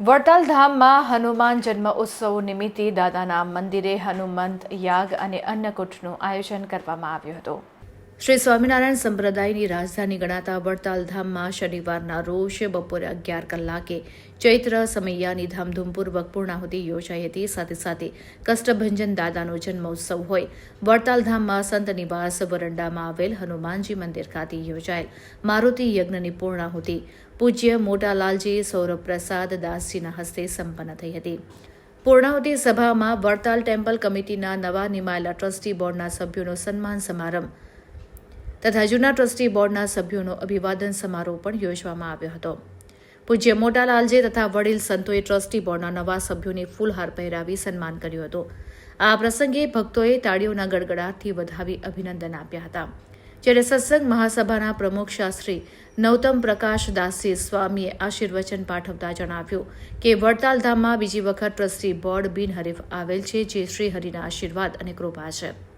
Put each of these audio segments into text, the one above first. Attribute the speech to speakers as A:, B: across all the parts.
A: વડતાલ ધામમાં હનુમાન જન્મ ઉત્સવ નિમિત્તે દાદાના મંદિરે હનુમંત યાગ અને અન્નકૂટનું આયોજન કરવામાં આવ્યું હતું. શ્રી સ્વામિનારાયણ સંપ્રદાયની રાજધાની ગણાતા વડતાલ ધામમાં શનિવારના રોજ બપોરે અગિયાર કલાકે ચૈત્ર સમૈયાની ધામધૂમપૂર્વક પૂર્ણાહુતિ યોજાઈ હતી. સાથે સાથે કષ્ટભંજન દાદાનો જન્મોત્સવ હોય વડતાલ ધામમાં સંત નિવાસ વરંડામાં આવેલ હનુમાનજી મંદિર ખાતે યોજાયેલ મારુતિ યજ્ઞની પૂર્ણાહુતિ પૂજ્ય મોટાલાલજી સૌરભ પ્રસાદ દાસજીના હસ્તે સંપન્ન થઈ હતી. પૂર્ણાહુતિ સભામાં વડતાલ ટેમ્પલ કમિટીના નવા નિમાયેલા ટ્રસ્ટી બોર્ડના સભ્યોનો સન્માન સમારંભ તથા જૂના ટ્રસ્ટી બોર્ડના સભ્યોનો અભિવાદન સમારોહ પણ યોજવામાં આવ્યો હતો. પૂજ્ય મોટાલાલજી તથા વડીલ સંતોએ ટ્રસ્ટી બોર્ડના નવા સભ્યોને ફૂલહાર પહેરાવી સન્માન કર્યું હતું. આ પ્રસંગે ભક્તોએ તાળીઓના ગડગડાટથી વધાવી અભિનંદન આપ્યા હતા. જ્યારે સત્સંગ મહાસભાના પ્રમુખ શાસ્ત્રી નૌતમ પ્રકાશ દાસજી સ્વામીએ આશીર્વચન પાઠવતા જણાવ્યું કે વડતાલ ધામમાં બીજી વખત ટ્રસ્ટી બોર્ડ બિનહરીફ આવેલ છે, જે શ્રી હરિના આશીર્વાદ અને કૃપા છે.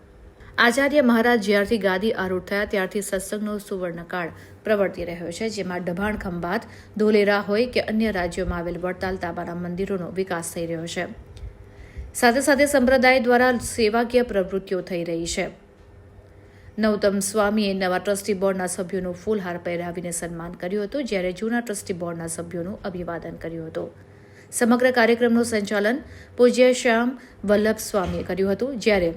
A: આચાર્ય મહારાજ જ્યારથી ગાદી આરૂઢ થયા, ત્યારથી સત્સંગનો સુવર્ણકાળ પ્રવર્તી રહ્યો છે, જેમાં ડભાણ ખંભાત, ધોલેરા હોય કે અન્ય રાજ્યોમાં આવેલ વડતાલ, તાબાના મંદિરોનો વિકાસ થઈ રહ્યો છે. સાથે સાથે સંપ્રદાય દ્વારા સેવાકીય પ્રવૃત્તિઓ થઈ રહી છે. નવતમ સ્વામીએ નવા ટ્રસ્ટી બોર્ડના સભ્યોનું ફૂલહાર પહેરાવીને સન્માન કર્યું હતું, જ્યારે જૂના ટ્રસ્ટી બોર્ડના સભ્યોનું અભિવાદન કર્યું હતું. સમગ્ર કાર્યક્રમનું સંચાલન પૂજ્ય શ્યામ વલ્લભ સ્વામીએ કર્યું હતું, જ્યારે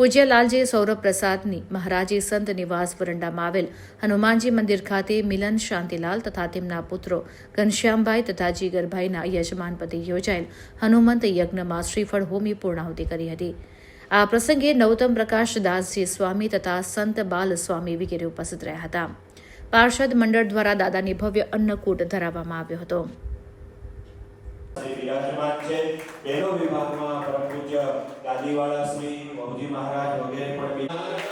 A: પૂજ્ય લાલજી સૌરભ પ્રસાદની મહારાજી સંત નિવાસ વરંડામાં આવેલ હનુમાનજી મંદિર ખાતે મિલન શાંતિલાલ તથા તેમના પુત્રો ઘનશ્યામભાઈ તથા જીગરભાઈના યજમાનપતિ યોજાયેલ હનુમંત યજ્ઞમાં શ્રીફળ હોમી પૂર્ણાહુતિ કરી હતી. આ પ્રસંગે નૌતમ પ્રકાશ દાસજી સ્વામી તથા સંત બાલ સ્વામી વગેરે ઉપસ્થિત રહ્યા હતા. પાર્ષદ મંડળ દ્વારા દાદાની ભવ્ય અન્નકૂટ ધરાવવામાં આવ્યો હતો.
B: શ્રી બિરાજમાન છે. પહેલો વિભાગમાં પરમ પૂજ્ય ગાદીવાળા શ્રી બહુજી મહારાજ વગેરે પણ બિરાજ-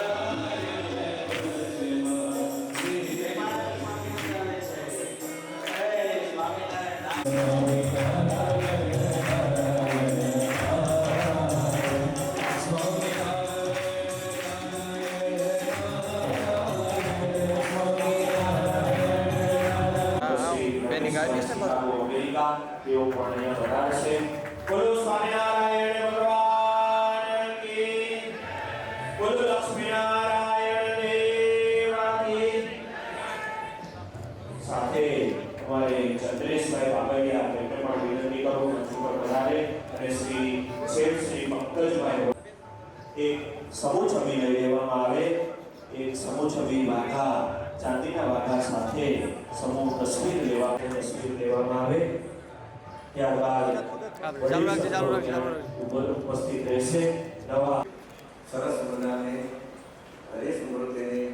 B: તેઓ પણ અહીંયા વધારશે બોલો સ્વામિનારાયણ ભગવાન કી બોલો લક્ષ્મીનારાયણ દેવા કી સાથે અમારે ચંદ્રેશભાઈ બાબરિયા તેમને પણ વિનંતી કરું મંચ ઉપર વધારે અને શ્રી શેઠ શ્રી પંકજભાઈ એક સમૂહ છબી લઈ લેવામાં આવે એક સમૂહ છબી વાઘા ચાંદીના વાઘા સાથે સમૂહ તસવીર લેવા તસવીર લેવામાં આવે, ત્યારબાદ ઉપસ્થિત રહેશે. નવા
C: સરસ મજાને હરેશ મૂર્તિની